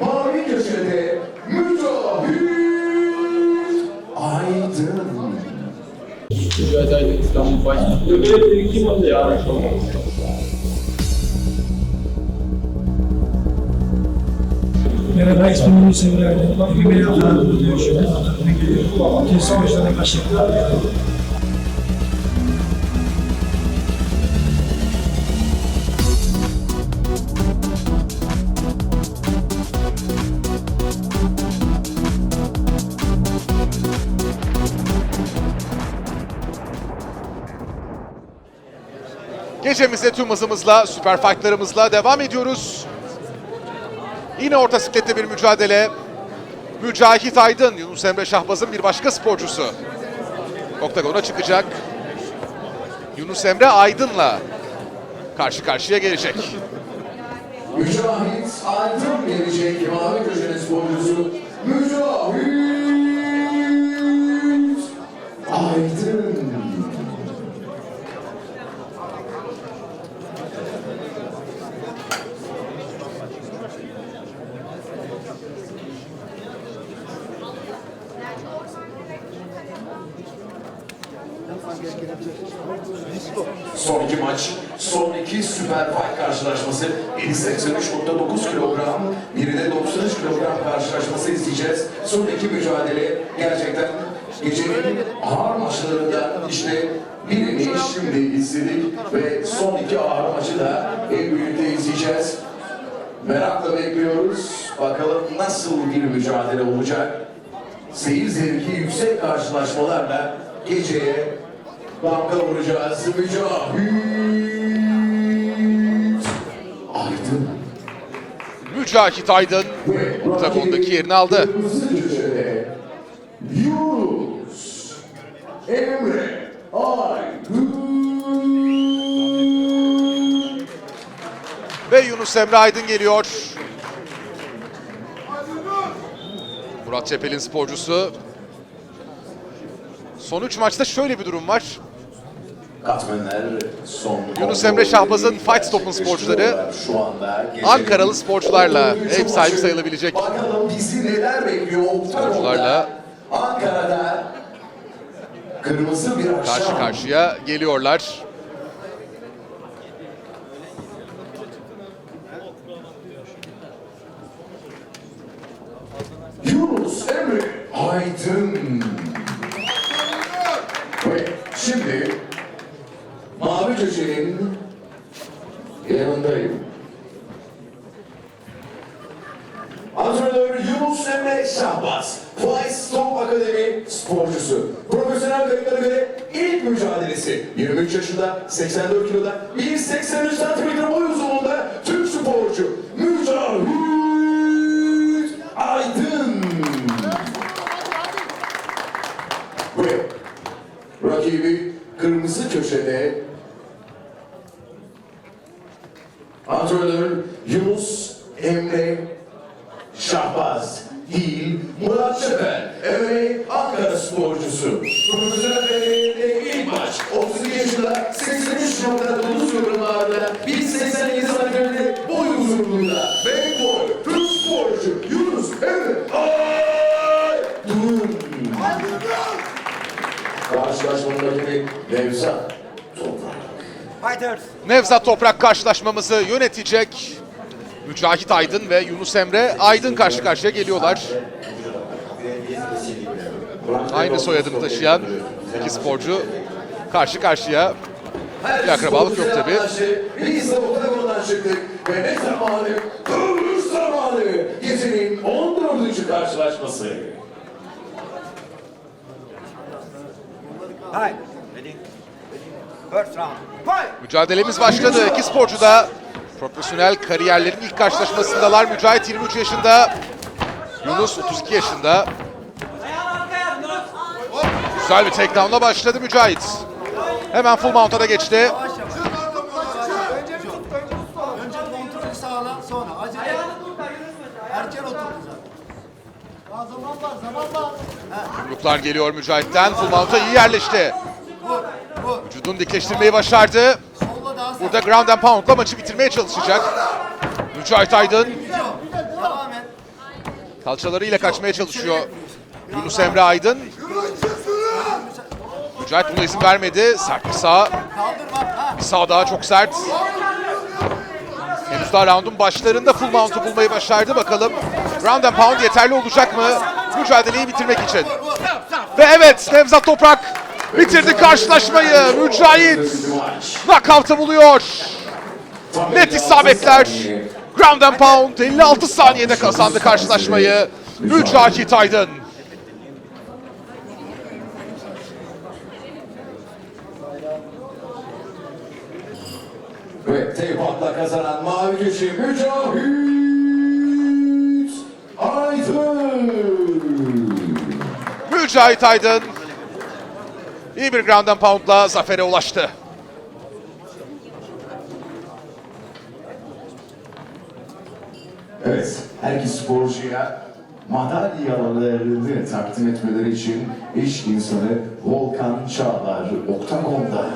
mavi köşede Mücahit Aydın. Mücadele İstanbul Başkanı. Böyle iki maçı ya. Merhaba, ismim. Ümraniye Anadolu'da yaşıyorum. Anadolu'da geliyorum. Kesin başlarına başladılar. Gecemize tüm hızımızla, süper fightlarımızla devam ediyoruz. Yine orta siklette bir mücadele. Mücahit Aydın, Yunus Emre Şahbaz'ın bir başka sporcusu. Oktagona çıkacak. Yunus Emre Aydın'la karşı karşıya gelecek. Mücahit Aydın gelecek mavi köşede sporcusu Mücahit Son iki maç, son iki Süper Fight karşılaşması. Biri 83.9 kilogram, biri de 93 kilogram karşılaşması izleyeceğiz. Son iki mücadele gerçekten gecenin ağır maçlarında işte birini şimdi izledik ve son iki ağır maçı da en birlikte izleyeceğiz. Merakla bekliyoruz. Bakalım nasıl bir mücadele olacak. Seyir zevki yüksek karşılaşmalarla geceye damga vuracağız. Mücahit Aydın. Mücahit Aydın Oktagondaki yerini aldı. Kırmızı köşede Yunus Emre Aydın. Ve Yunus Emre Aydın geliyor. Murat Çepel'in sporcusu. Son 3 maçta şöyle bir durum var. Katmenler son Yunus Emre Şahbaz'ın Fight Stop'un sporcuları şu anda Ankaralı sporcularla ev sahibi sayılabilecek Bakalım bizi neler bekliyor. Sporcularla. Ankara'da kırmızı bir akşam. karşı karşıya geliyorlar. Yunus Emre Aydın. Ve şimdi Mavi Köşe'nin yanındayım. Antrenör Yunus Emre Şahbaz. Fly Stop Akademi sporcusu. Profesyonel kayıtlara göre ilk mücadelesi. 23 yaşında, 84 kiloda, 1.83 cm boy uzunluğunda kırmızı köşede antrenör Yunus Emre Şahbaz değil Murat Çepel MMA Ankara sporcusu. Profesyonel kariyerinde ilk maç 32 yaşında 83.9 kilogram ağırlığında 1.87 santimetre Nevzat Toprak. Nevzat Toprak karşılaşmamızı yönetecek. Mücahit Aydın ve Yunus Emre Aydın karşı karşıya geliyorlar. Aynı soyadını taşıyan iki sporcu karşı karşıya. Bir akrabalık yok tabii. Biz de Oktagon'dan çıktık ve ne zamanı? Dövüş zamanı. Gecenin 14. karşılaşması. Hi. Mücadelemiz başladı. İki sporcu da profesyonel kariyerlerin ilk karşılaşmasındalar. Mücahit 23 yaşında, Yunus 32 yaşında. Güzel bir takedown'la başladı Mücahit. Hemen full mount'a da geçti. Önce kontrolü sağla sonra acele erken oturdu zaten. Daha zaman var zaman var. Yumruklar geliyor Mücahit'ten. Full mount'a iyi yerleşti. Vücudunu dikleştirmeyi başardı. Burada ground and pound'la maçı bitirmeye çalışacak. Mücahit Aydın. Kalçalarıyla kaçmaya çalışıyor Yunus Emre Aydın. Mücahit buna izin vermedi. Sert bir sağ. Bir sağ daha çok sert. Henüz daha roundun başlarında full mount'u bulmayı başardı. Bakalım ground and pound yeterli olacak mı mücadeleyi bitirmek için. Ve evet Nevzat Toprak bitirdi karşılaşmayı. Mücahit knockout'ı buluyor. Net 56 isabetler. Ground and pound 56 saniyede kazandı karşılaşmayı. Mücahit Aydın. Ve teypatla kazanan mavi köşe Mücahit Aydın. Mücahit Aydın İyi bir ground and pound'la zafere ulaştı. Evet, her iki sporcuya madalyalarını takdim etmeleri için iş insanı Volkan Çağlar Oktagon'da.